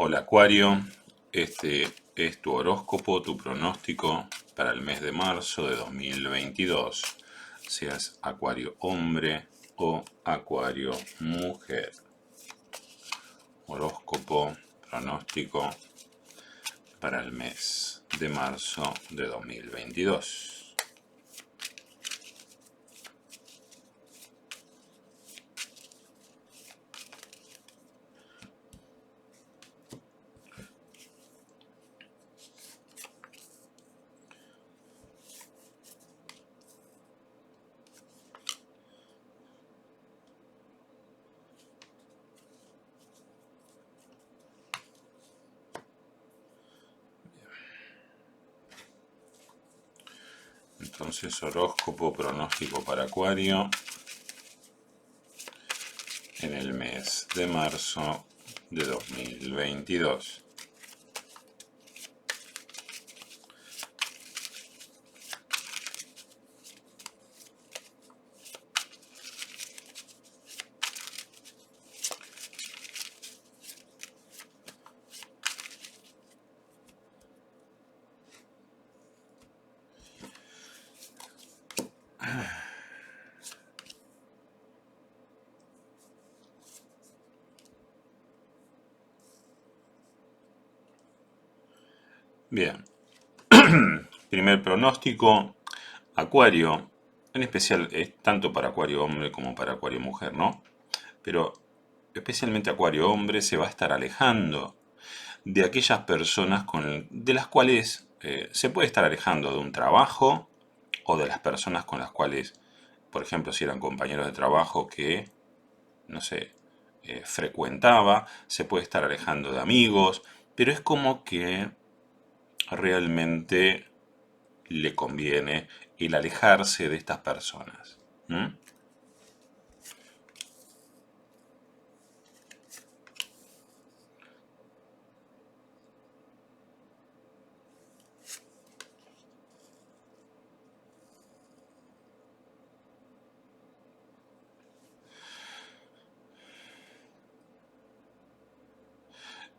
Hola Acuario, este es tu horóscopo, tu pronóstico para el mes de marzo de 2022, seas Acuario hombre o Acuario mujer. Horóscopo, pronóstico para el mes de marzo de 2022. Entonces, horóscopo pronóstico para Acuario en el mes de marzo de 2022. Bien. Primer pronóstico, Acuario, en especial es tanto para Acuario hombre como para Acuario mujer, ¿no? Pero especialmente Acuario hombre se va a estar alejando de aquellas personas con, de las cuales eh, se puede estar alejando de un trabajo o de las personas con las cuales, por ejemplo, si eran compañeros de trabajo que, no sé, eh, frecuentaba, se puede estar alejando de amigos, pero es como que realmente le conviene el alejarse de estas personas.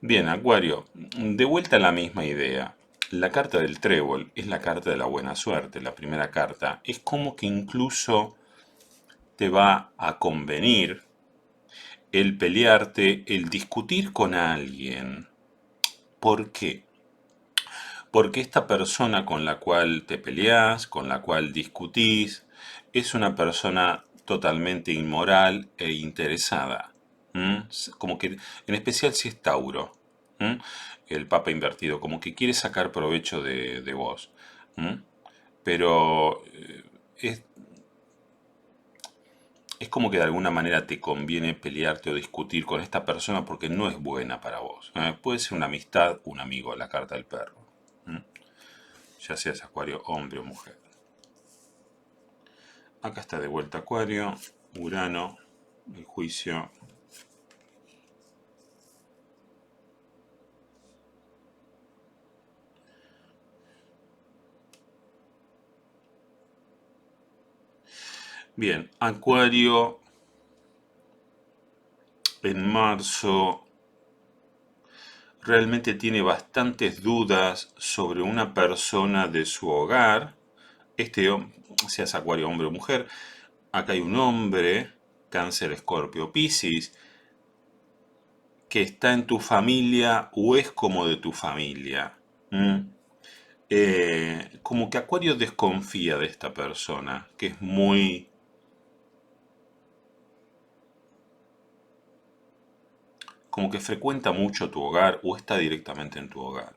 Bien, Acuario, de vuelta a la misma idea. La carta del trébol es la carta de la buena suerte, la primera carta. Es como que incluso te va a convenir el pelearte, el discutir con alguien. ¿Por qué? Porque esta persona con la cual te peleas, con la cual discutís, es una persona totalmente inmoral e interesada. Como que, en especial si es Tauro el Papa invertido, como que quiere sacar provecho de, vos. Pero eh, es, como que de alguna manera te conviene pelearte o discutir con esta persona porque no es buena para vos. ¿eh? Puede ser una amistad, un amigo, la carta del perro. Ya seas acuario hombre o mujer. Acá está de vuelta acuario, Urano, el juicio Bien, Acuario en marzo realmente tiene bastantes dudas sobre una persona de su hogar. Este, seas Acuario hombre o mujer, acá hay un hombre, Cáncer, Escorpio, Piscis, que está en tu familia o es como de tu familia. Eh, como que Acuario desconfía de esta persona, que es muy como que frecuenta mucho tu hogar o está directamente en tu hogar.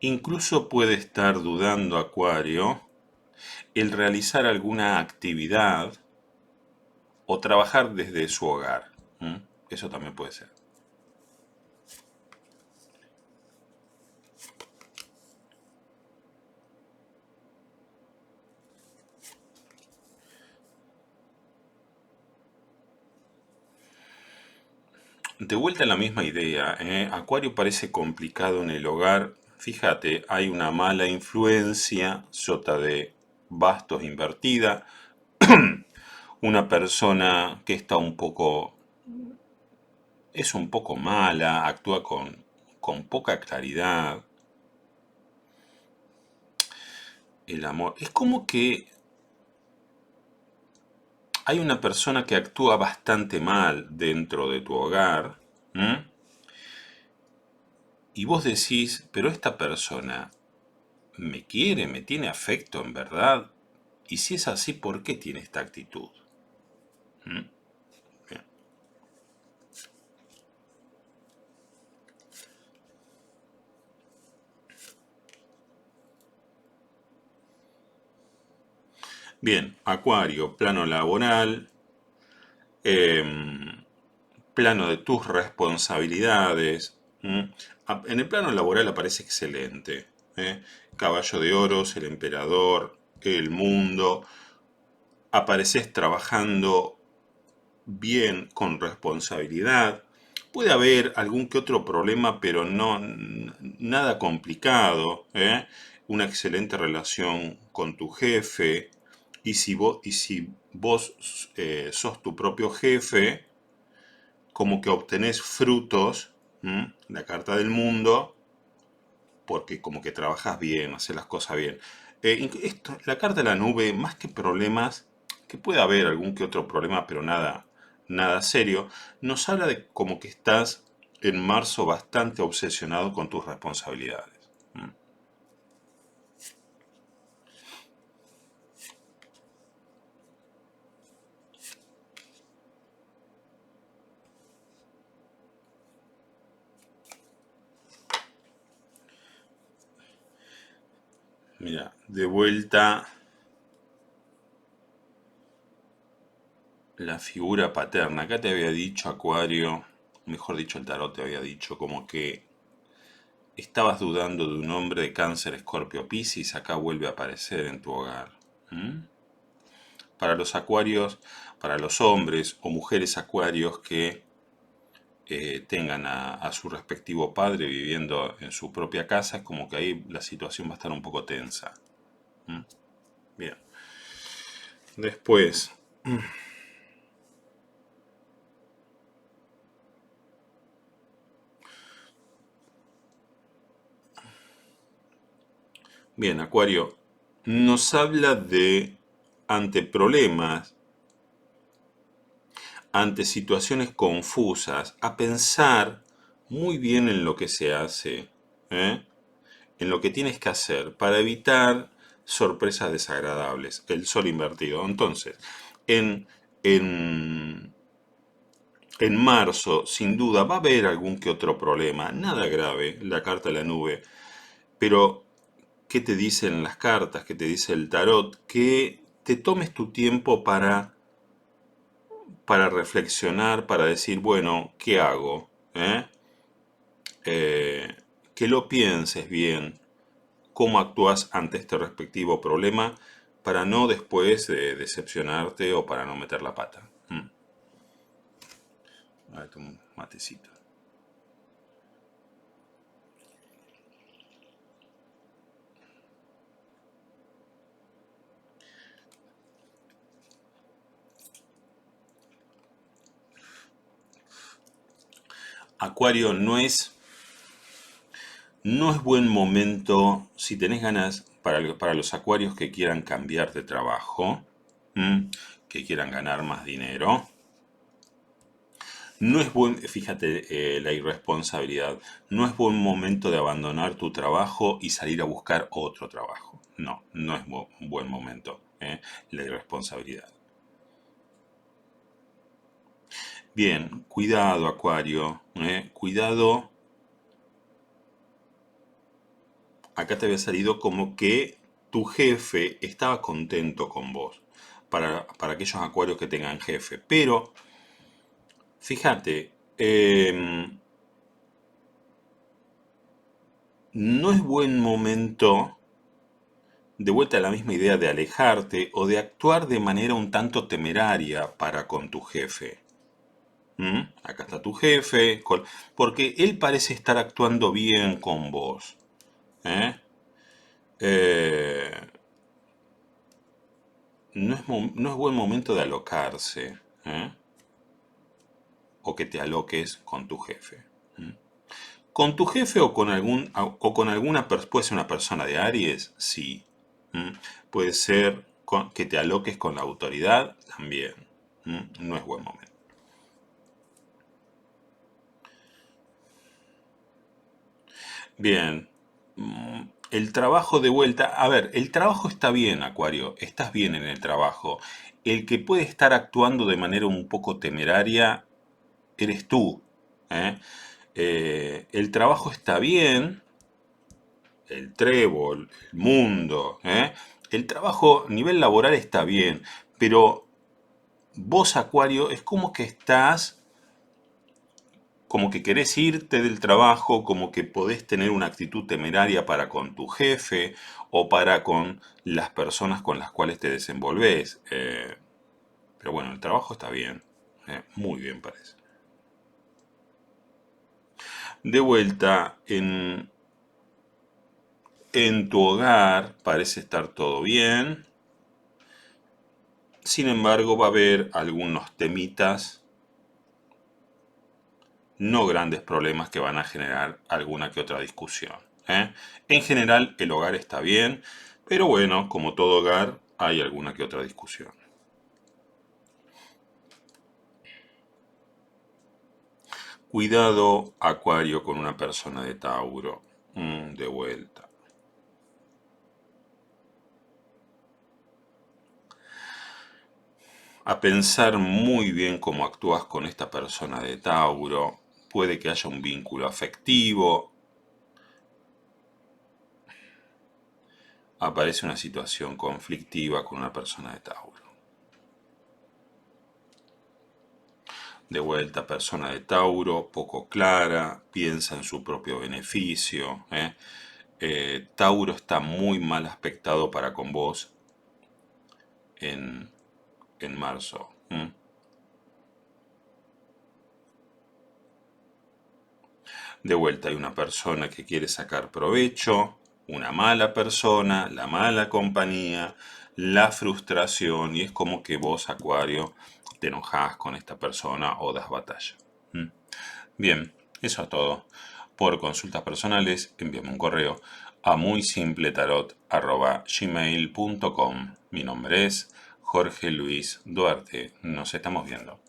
Incluso puede estar dudando Acuario el realizar alguna actividad o trabajar desde su hogar. Eso también puede ser. De vuelta a la misma idea, ¿eh? Acuario parece complicado en el hogar. Fíjate, hay una mala influencia, sota de bastos invertida, una persona que está un poco, es un poco mala, actúa con, con poca claridad. El amor, es como que hay una persona que actúa bastante mal dentro de tu hogar, y vos decís, pero esta persona me quiere, me tiene afecto en verdad, y si es así, ¿por qué tiene esta actitud? Bien, Acuario, plano laboral, em, plano de tus responsabilidades. En el plano laboral aparece excelente. ¿eh? Caballo de oros, el emperador, el mundo. Apareces trabajando bien, con responsabilidad. Puede haber algún que otro problema, pero no nada complicado. ¿eh? Una excelente relación con tu jefe. Y si vos, y si vos sos tu propio jefe, como que obtenés frutos, la carta del mundo, porque como que trabajas bien, haces las cosas bien. Eh, esto, la carta de la nube, más que problemas, que puede haber algún que otro problema, pero nada, nada serio, nos habla de como que estás en marzo bastante obsesionado con tus responsabilidades. Mira, de vuelta la figura paterna. Acá te había dicho, Acuario, mejor dicho, el tarot te había dicho como que estabas dudando de un hombre de cáncer, escorpio, piscis, acá vuelve a aparecer en tu hogar. Para los acuarios, para los hombres o mujeres acuarios que eh, tengan a, su respectivo padre viviendo en su propia casa, como que ahí la situación va a estar un poco tensa. ¿Mm? Bien. Después... Bien, Acuario, nos habla de ante problemas ante situaciones confusas, a pensar muy bien en lo que se hace, ¿eh? en lo que tienes que hacer para evitar sorpresas desagradables, el sol invertido. Entonces, en, en, en marzo, sin duda, va a haber algún que otro problema, nada grave, la carta de la nube, pero ¿qué te dicen las cartas? ¿Qué te dice el tarot? Que te tomes tu tiempo para para reflexionar, para decir, bueno, ¿qué hago? ¿Eh? Eh, que lo pienses bien, cómo actúas ante este respectivo problema, para no después decepcionarte o para no meter la pata. Mm. A ver, un matecito. Acuario no es, no es buen momento si tenés ganas para, para los acuarios que quieran cambiar de trabajo, que quieran ganar más dinero. No es buen, fíjate eh, la irresponsabilidad, no es buen momento de abandonar tu trabajo y salir a buscar otro trabajo. No, no es buen momento, eh, la irresponsabilidad. Bien, cuidado Acuario, ¿eh? cuidado. Acá te había salido como que tu jefe estaba contento con vos, para, aquellos acuarios que tengan jefe. Pero, fíjate, em, no es buen momento, de vuelta a la misma idea de alejarte o de actuar de manera un tanto temeraria para con tu jefe. ¿Mm? Acá está tu jefe, porque él parece estar actuando bien con vos. ¿eh? Eh, no es, no es buen momento de alocarse. ¿eh? O que te aloques con tu jefe. Con tu jefe o con, algún, o con alguna, puede una persona de Aries, sí. Puede ser que te aloques con la autoridad, también. No es buen momento. Bien. Mm, el trabajo de vuelta. A ver, el trabajo está bien, Acuario. Estás bien en el trabajo. El que puede estar actuando de manera un poco temeraria eres tú. ¿eh? Eh, el trabajo está bien. El trébol, el mundo. ¿eh? El trabajo a nivel laboral está bien. Pero vos, Acuario, es como que estás como que querés irte del trabajo, como que podés tener una actitud temeraria para con tu jefe o para con las personas con las cuales te desenvolves. Eh, pero bueno, el trabajo está bien, eh, muy bien parece. De vuelta, en, en tu hogar parece estar todo bien. Sin embargo, va a haber algunos temitas no grandes problemas que van a generar alguna que otra discusión. ¿eh? En general el hogar está bien, pero bueno, como todo hogar hay alguna que otra discusión. Cuidado, Acuario, con una persona de Tauro. Mm, de vuelta. A pensar muy bien cómo actúas con esta persona de Tauro puede que haya un vínculo afectivo. Aparece una situación conflictiva con una persona de Tauro. De vuelta, persona de Tauro, poco clara, piensa en su propio beneficio. ¿eh? Eh, Tauro está muy mal aspectado para con vos en, marzo. De vuelta hay una persona que quiere sacar provecho, una mala persona, la mala compañía, la frustración y es como que vos, Acuario, te enojas con esta persona o das batalla. ¿Mm? Bien, eso es todo. Por consultas personales, envíame un correo a muy. Mi nombre es Jorge Luis Duarte. Nos estamos viendo.